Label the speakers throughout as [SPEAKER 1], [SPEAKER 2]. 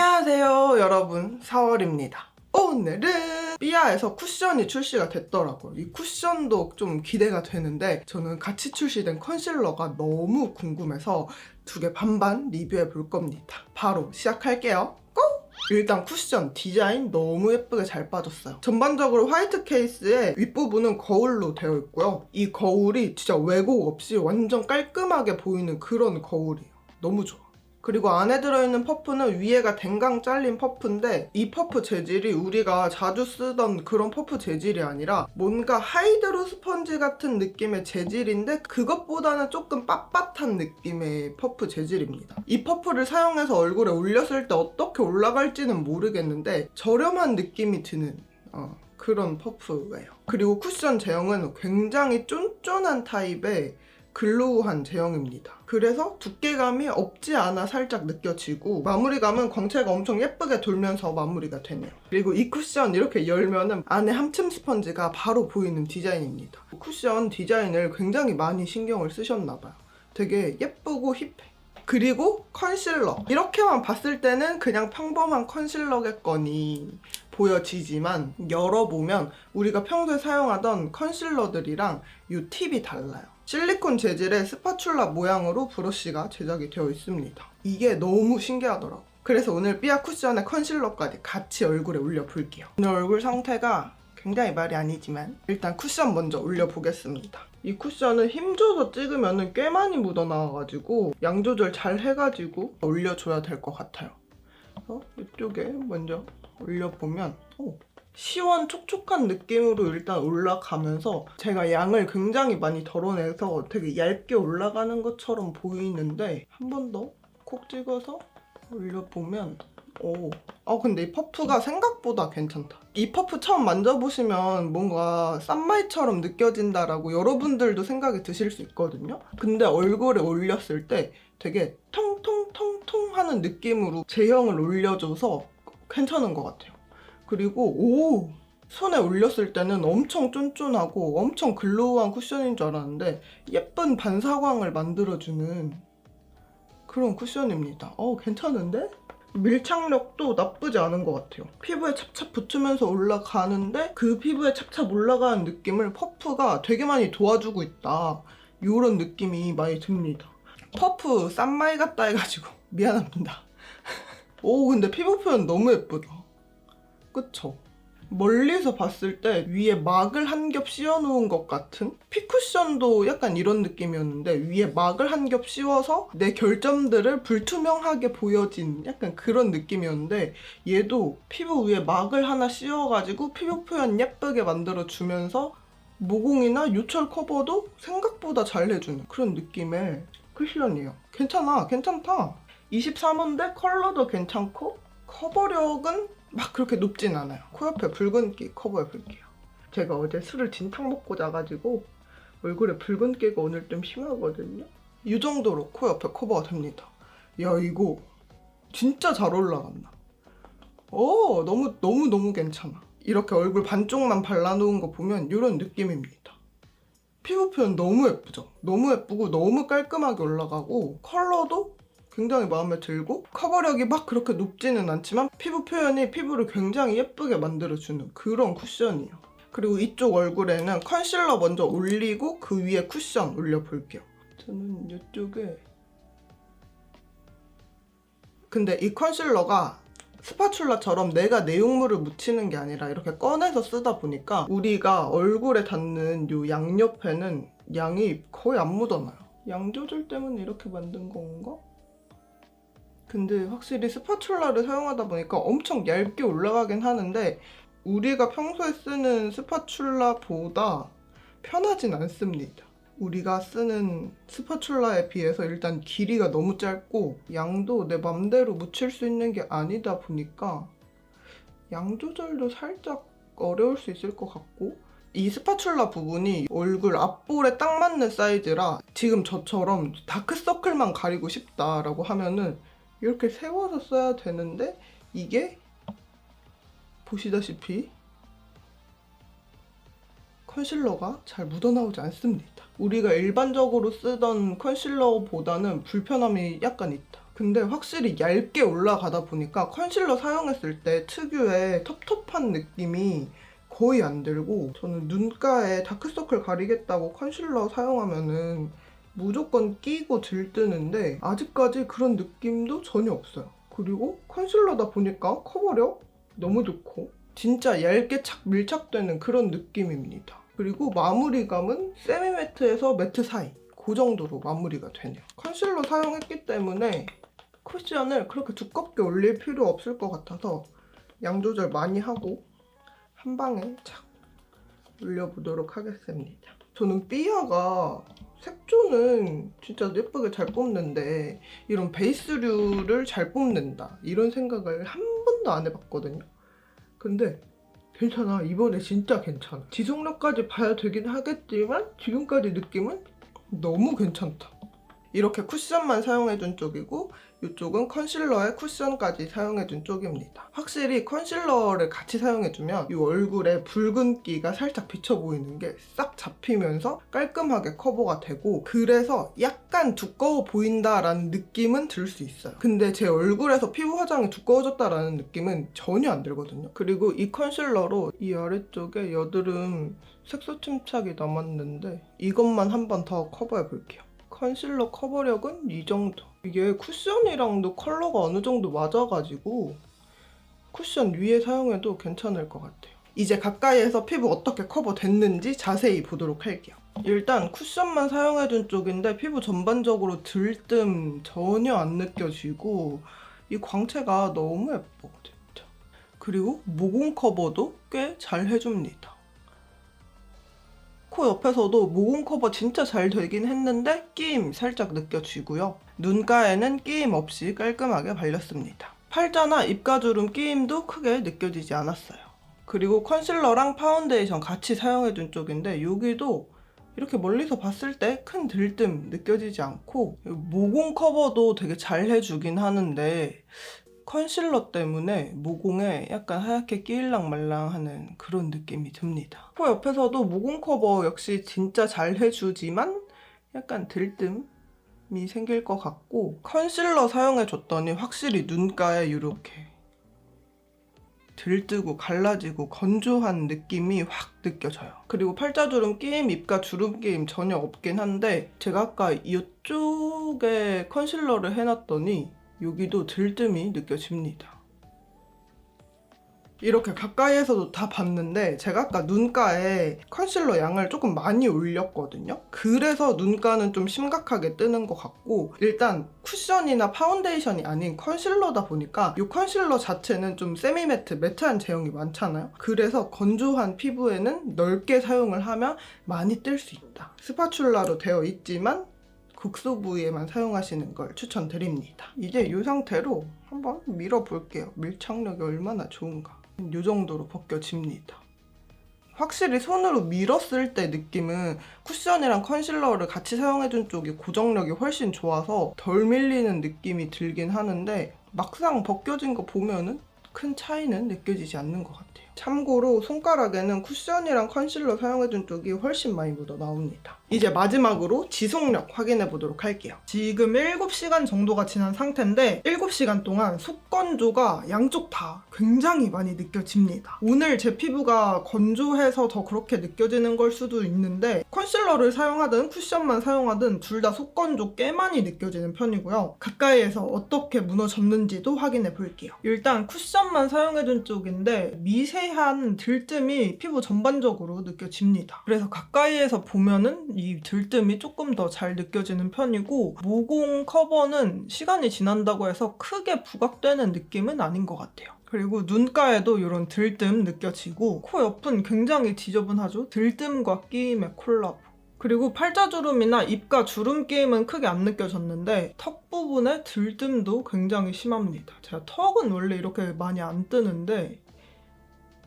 [SPEAKER 1] 안녕하세요 여러분 4월입니다 오늘은 삐아에서 쿠션이 출시가 됐더라고요 이 쿠션도 좀 기대가 되는데 저는 같이 출시된 컨실러가 너무 궁금해서 두 개 반반 리뷰해 볼 겁니다 바로 시작할게요 고! 일단 쿠션 디자인 너무 예쁘게 잘 빠졌어요. 전반적으로 화이트 케이스에 윗부분은 거울로 되어 있고요. 이 거울이 진짜 왜곡 없이 완전 깔끔하게 보이는 그런 거울이에요. 너무 좋아. 그리고 안에 들어있는 퍼프는 위에가 댕강 잘린 퍼프인데 이 퍼프 재질이 우리가 자주 쓰던 그런 퍼프 재질이 아니라 뭔가 하이드로 스펀지 같은 느낌의 재질인데 그것보다는 조금 빳빳한 느낌의 퍼프 재질입니다. 이 퍼프를 사용해서 얼굴에 올렸을 때 어떻게 올라갈지는 모르겠는데 저렴한 느낌이 드는 어, 그런 퍼프예요. 그리고 쿠션 제형은 굉장히 쫀쫀한 타입의 글로우한 제형입니다. 그래서 두께감이 없지 않아 살짝 느껴지고 마무리감은 광채가 엄청 예쁘게 돌면서 마무리가 되네요. 그리고 이 쿠션 이렇게 열면은 안에 함침 스펀지가 바로 보이는 디자인입니다. 쿠션 디자인을 굉장히 많이 신경을 쓰셨나봐요. 되게 예쁘고 힙해. 그리고 컨실러. 이렇게만 봤을 때는 그냥 평범한 컨실러겠거니 보여지지만 열어보면 우리가 평소에 사용하던 컨실러들이랑 이 팁이 달라요. 실리콘 재질의 스파츌라 모양으로 브러쉬가 제작이 되어 있습니다. 이게 너무 신기하더라고. 그래서 오늘 삐아 쿠션의 컨실러까지 같이 얼굴에 올려볼게요. 오늘 얼굴 상태가 굉장히 말이 아니지만 일단 쿠션 먼저 올려보겠습니다. 이 쿠션은 힘줘서 찍으면 꽤 많이 묻어나와가지고 양 조절 잘 해가지고 올려줘야 될 것 같아요. 그래서 이쪽에 먼저 올려보면 오, 시원 촉촉한 느낌으로 일단 올라가면서 제가 양을 굉장히 많이 덜어내서 되게 얇게 올라가는 것처럼 보이는데 한 번 더 콕 찍어서 올려보면 오. 아 근데 이 퍼프가 생각보다 괜찮다. 이 퍼프 처음 만져보시면 뭔가 쌈마이처럼 느껴진다라고 여러분들도 생각이 드실 수 있거든요. 근데 얼굴에 올렸을 때 되게 통통통통 하는 느낌으로 제형을 올려줘서 괜찮은 것 같아요. 그리고 오 손에 올렸을 때는 엄청 쫀쫀하고 엄청 글로우한 쿠션인 줄 알았는데 예쁜 반사광을 만들어주는 그런 쿠션입니다. 어 괜찮은데? 밀착력도 나쁘지 않은 것 같아요. 피부에 찹찹 붙으면서 올라가는데 그 피부에 찹찹 올라가는 느낌을 퍼프가 되게 많이 도와주고 있다. 이런 느낌이 많이 듭니다. 퍼프 쌈마이 같다 해가지고 미안합니다. 오 근데 피부 표현 너무 예쁘다. 그쵸? 멀리서 봤을 때 위에 막을 한 겹 씌워놓은 것 같은 피쿠션도 약간 이런 느낌이었는데 위에 막을 한 겹 씌워서 내 결점들을 불투명하게 보여진 약간 그런 느낌이었는데 얘도 피부 위에 막을 하나 씌워가지고 피부 표현 예쁘게 만들어주면서 모공이나 요철 커버도 생각보다 잘 해주는 그런 느낌의 쿠션이에요. 괜찮아, 괜찮다. 23호인데 컬러도 괜찮고 커버력은 막 그렇게 높진 않아요. 코옆에 붉은기 커버해 볼게요. 제가 어제 술을 진탕 먹고 자가지고 얼굴에 붉은기가 오늘 좀 심하거든요. 이 정도로 코옆에 커버가 됩니다. 야 이거 진짜 잘 올라간다. 어 너무 너무 너무 괜찮아. 이렇게 얼굴 반쪽만 발라놓은 거 보면 이런 느낌입니다. 피부 표현 너무 예쁘죠? 너무 예쁘고 너무 깔끔하게 올라가고 컬러도 굉장히 마음에 들고 커버력이 막 그렇게 높지는 않지만 피부 표현이 피부를 굉장히 예쁘게 만들어주는 그런 쿠션이에요. 그리고 이쪽 얼굴에는 컨실러 먼저 올리고 그 위에 쿠션 올려볼게요. 저는 이쪽에 근데 이 컨실러가 스파츌라처럼 내가 내용물을 묻히는 게 아니라 이렇게 꺼내서 쓰다 보니까 우리가 얼굴에 닿는 요 양옆에는 양이 거의 안 묻어나요. 양 조절 때문에 이렇게 만든 건가? 근데 확실히 스파츌라를 사용하다 보니까 엄청 얇게 올라가긴 하는데 우리가 평소에 쓰는 스파츌라보다 편하진 않습니다. 우리가 쓰는 스파츌라에 비해서 일단 길이가 너무 짧고 양도 내 맘대로 묻힐 수 있는 게 아니다 보니까 양 조절도 살짝 어려울 수 있을 것 같고 이 스파츌라 부분이 얼굴 앞볼에 딱 맞는 사이즈라 지금 저처럼 다크서클만 가리고 싶다라고 하면은 이렇게 세워서 써야 되는데 이게 보시다시피 컨실러가 잘 묻어나오지 않습니다. 우리가 일반적으로 쓰던 컨실러보다는 불편함이 약간 있다. 근데 확실히 얇게 올라가다 보니까 컨실러 사용했을 때 특유의 텁텁한 느낌이 거의 안 들고 저는 눈가에 다크서클 가리겠다고 컨실러 사용하면은 무조건 끼고 들뜨는데 아직까지 그런 느낌도 전혀 없어요. 그리고 컨실러다 보니까 커버력 너무 좋고 진짜 얇게 착 밀착되는 그런 느낌입니다. 그리고 마무리감은 세미 매트에서 매트 사이 그 정도로 마무리가 되네요. 컨실러 사용했기 때문에 쿠션을 그렇게 두껍게 올릴 필요 없을 것 같아서 양 조절 많이 하고 한 방에 착 올려보도록 하겠습니다. 저는 삐아가 색조는 진짜 예쁘게 잘 뽑는데 이런 베이스류를 잘 뽑는다 이런 생각을 한 번도 안 해봤거든요. 근데 괜찮아 이번에 진짜 괜찮아 지속력까지 봐야 되긴 하겠지만 지금까지 느낌은 너무 괜찮다. 이렇게 쿠션만 사용해준 쪽이고 이쪽은 컨실러에 쿠션까지 사용해준 쪽입니다. 확실히 컨실러를 같이 사용해주면 이 얼굴에 붉은기가 살짝 비쳐 보이는 게 싹 잡히면서 깔끔하게 커버가 되고 그래서 약간 두꺼워 보인다라는 느낌은 들 수 있어요. 근데 제 얼굴에서 피부 화장이 두꺼워졌다라는 느낌은 전혀 안 들거든요. 그리고 이 컨실러로 이 아래쪽에 여드름 색소 침착이 남았는데 이것만 한 번 더 커버해 볼게요. 컨실러 커버력은 이 정도. 이게 쿠션이랑도 컬러가 어느 정도 맞아가지고 쿠션 위에 사용해도 괜찮을 것 같아요. 이제 가까이에서 피부 어떻게 커버됐는지 자세히 보도록 할게요. 일단 쿠션만 사용해준 쪽인데 피부 전반적으로 들뜸 전혀 안 느껴지고 이 광채가 너무 예뻐 진짜. 그리고 모공 커버도 꽤 잘 해줍니다. 코 옆에서도 모공 커버 진짜 잘 되긴 했는데 끼임 살짝 느껴지고요. 눈가에는 끼임 없이 깔끔하게 발렸습니다. 팔자나 입가주름 끼임도 크게 느껴지지 않았어요. 그리고 컨실러랑 파운데이션 같이 사용해준 쪽인데 여기도 이렇게 멀리서 봤을 때 큰 들뜸 느껴지지 않고 모공 커버도 되게 잘 해주긴 하는데 컨실러 때문에 모공에 약간 하얗게 끼일랑 말랑하는 그런 느낌이 듭니다. 코 옆에서도 모공 커버 역시 진짜 잘 해주지만 약간 들뜸 이 생길 것 같고 컨실러 사용해줬더니 확실히 눈가에 이렇게 들뜨고 갈라지고 건조한 느낌이 확 느껴져요. 그리고 팔자주름 끼임, 입가 주름 끼임 전혀 없긴 한데 제가 아까 이쪽에 컨실러를 해놨더니 여기도 들뜸이 느껴집니다. 이렇게 가까이에서도 다 봤는데 제가 아까 눈가에 컨실러 양을 조금 많이 올렸거든요. 그래서 눈가는 좀 심각하게 뜨는 것 같고 일단 쿠션이나 파운데이션이 아닌 컨실러다 보니까 이 컨실러 자체는 좀 세미매트, 매트한 제형이 많잖아요. 그래서 건조한 피부에는 넓게 사용을 하면 많이 뜰 수 있다. 스파츌라로 되어 있지만 극소 부위에만 사용하시는 걸 추천드립니다. 이제 이 상태로 한번 밀어볼게요. 밀착력이 얼마나 좋은가. 이 정도로 벗겨집니다. 확실히 손으로 밀었을 때 느낌은 쿠션이랑 컨실러를 같이 사용해준 쪽이 고정력이 훨씬 좋아서 덜 밀리는 느낌이 들긴 하는데 막상 벗겨진 거 보면은 큰 차이는 느껴지지 않는 것 같아요. 참고로 손가락에는 쿠션이랑 컨실러 사용해준 쪽이 훨씬 많이 묻어 나옵니다. 이제 마지막으로 지속력 확인해 보도록 할게요. 지금 7시간 정도가 지난 상태인데 7시간 동안 속건조가 양쪽 다 굉장히 많이 느껴집니다. 오늘 제 피부가 건조해서 더 그렇게 느껴지는 걸 수도 있는데 컨실러를 사용하든 쿠션만 사용하든 둘 다 속건조 꽤 많이 느껴지는 편이고요. 가까이에서 어떻게 무너졌는지도 확인해 볼게요. 일단 쿠션만 사용해준 쪽인데 미세 한 들뜸이 피부 전반적으로 느껴집니다. 그래서 가까이에서 보면은 이 들뜸이 조금 더 잘 느껴지는 편이고 모공 커버는 시간이 지난다고 해서 크게 부각되는 느낌은 아닌 것 같아요. 그리고 눈가에도 이런 들뜸 느껴지고 코 옆은 굉장히 지저분하죠? 들뜸과 끼임의 콜라보. 그리고 팔자주름이나 입가 주름 끼임은 크게 안 느껴졌는데 턱 부분에 들뜸도 굉장히 심합니다. 제가 턱은 원래 이렇게 많이 안 뜨는데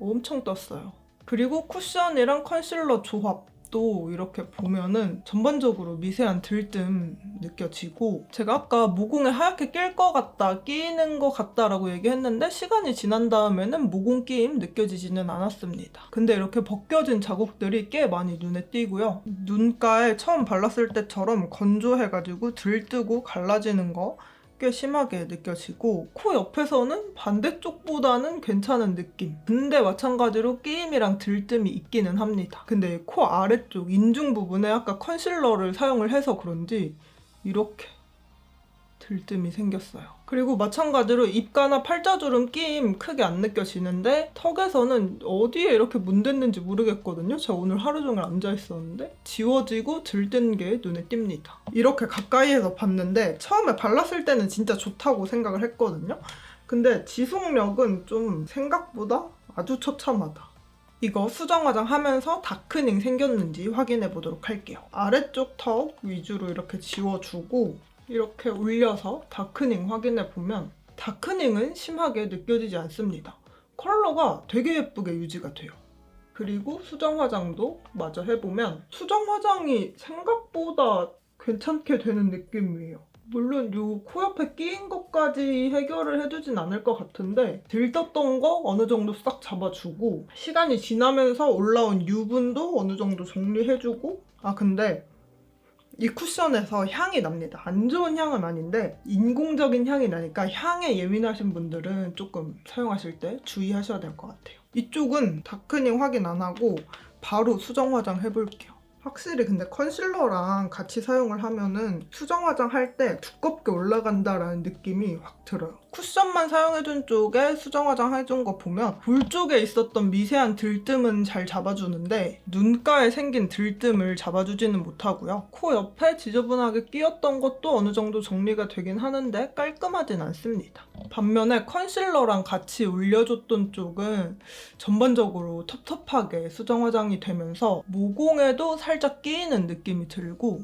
[SPEAKER 1] 엄청 떴어요. 그리고 쿠션이랑 컨실러 조합도 이렇게 보면은 전반적으로 미세한 들뜸 느껴지고 제가 아까 모공에 하얗게 낄 것 같다, 끼는 것 같다라고 얘기했는데 시간이 지난 다음에는 모공 끼임 느껴지지는 않았습니다. 근데 이렇게 벗겨진 자국들이 꽤 많이 눈에 띄고요. 눈가에 처음 발랐을 때처럼 건조해가지고 들뜨고 갈라지는 거 꽤 심하게 느껴지고 코 옆에서는 반대쪽보다는 괜찮은 느낌. 근데 마찬가지로 끼임이랑 들뜸이 있기는 합니다. 근데 코 아래쪽 인중 부분에 아까 컨실러를 사용을 해서 그런지 이렇게 들뜸이 생겼어요. 그리고 마찬가지로 입가나 팔자주름 끼임 크게 안 느껴지는데 턱에서는 어디에 이렇게 문댔는지 모르겠거든요. 제가 오늘 하루 종일 앉아 있었는데 지워지고 들뜬 게 눈에 띕니다. 이렇게 가까이에서 봤는데 처음에 발랐을 때는 진짜 좋다고 생각을 했거든요. 근데 지속력은 좀 생각보다 아주 처참하다. 이거 수정 화장하면서 다크닝 생겼는지 확인해 보도록 할게요. 아래쪽 턱 위주로 이렇게 지워주고 이렇게 올려서 다크닝 확인해 보면 다크닝은 심하게 느껴지지 않습니다. 컬러가 되게 예쁘게 유지가 돼요. 그리고 수정 화장도 마저 해보면 수정 화장이 생각보다 괜찮게 되는 느낌이에요. 물론 요코 옆에 끼인 것까지 해결을 해주진 않을 것 같은데 들떴던 거 어느 정도 싹 잡아주고 시간이 지나면서 올라온 유분도 어느 정도 정리해주고 아 근데 이 쿠션에서 향이 납니다. 안 좋은 향은 아닌데 인공적인 향이 나니까 향에 예민하신 분들은 조금 사용하실 때 주의하셔야 될 것 같아요. 이쪽은 다크닝 확인 안 하고 바로 수정 화장 해볼게요. 확실히 근데 컨실러랑 같이 사용을 하면은 수정 화장 할 때 두껍게 올라간다라는 느낌이 확 들어요. 쿠션만 사용해준 쪽에 수정 화장 해준 거 보면 볼 쪽에 있었던 미세한 들뜸은 잘 잡아주는데 눈가에 생긴 들뜸을 잡아주지는 못하고요. 코 옆에 지저분하게 끼었던 것도 어느 정도 정리가 되긴 하는데 깔끔하진 않습니다. 반면에 컨실러랑 같이 올려줬던 쪽은 전반적으로 텁텁하게 수정 화장이 되면서 모공에도 살짝 끼이는 느낌이 들고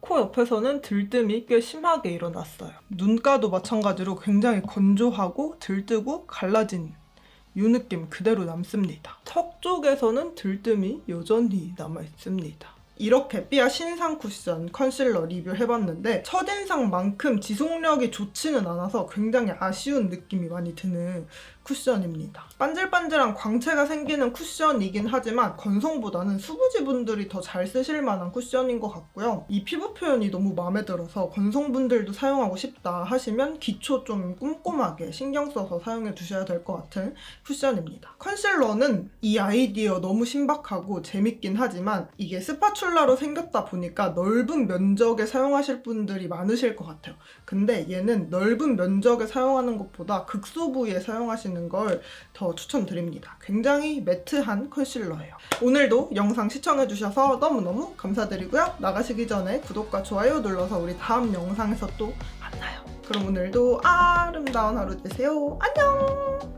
[SPEAKER 1] 코 옆에서는 들뜸이 꽤 심하게 일어났어요. 눈가도 마찬가지로 굉장히 건조하고 들뜨고 갈라진 이 느낌 그대로 남습니다. 턱 쪽에서는 들뜸이 여전히 남아 있습니다. 이렇게 삐아 신상 쿠션 컨실러 리뷰해봤는데 첫인상만큼 지속력이 좋지는 않아서 굉장히 아쉬운 느낌이 많이 드는 쿠션입니다. 반질반질한 광채가 생기는 쿠션이긴 하지만 건성보다는 수부지분들이 더 잘 쓰실 만한 쿠션인 것 같고요. 이 피부 표현이 너무 마음에 들어서 건성분들도 사용하고 싶다 하시면 기초 좀 꼼꼼하게 신경 써서 사용해 주셔야 될 것 같은 쿠션입니다. 컨실러는 이 아이디어 너무 신박하고 재밌긴 하지만 이게 스파츌라로 생겼다 보니까 넓은 면적에 사용하실 분들이 많으실 것 같아요. 근데 얘는 넓은 면적에 사용하는 것보다 극소 부위에 사용하 시는 걸 더 추천드립니다. 굉장히 매트한 컨실러예요. 오늘도 영상 시청해주셔서 너무너무 감사드리고요. 나가시기 전에 구독과 좋아요 눌러서 우리 다음 영상에서 또 만나요. 그럼 오늘도 아름다운 하루 되세요. 안녕!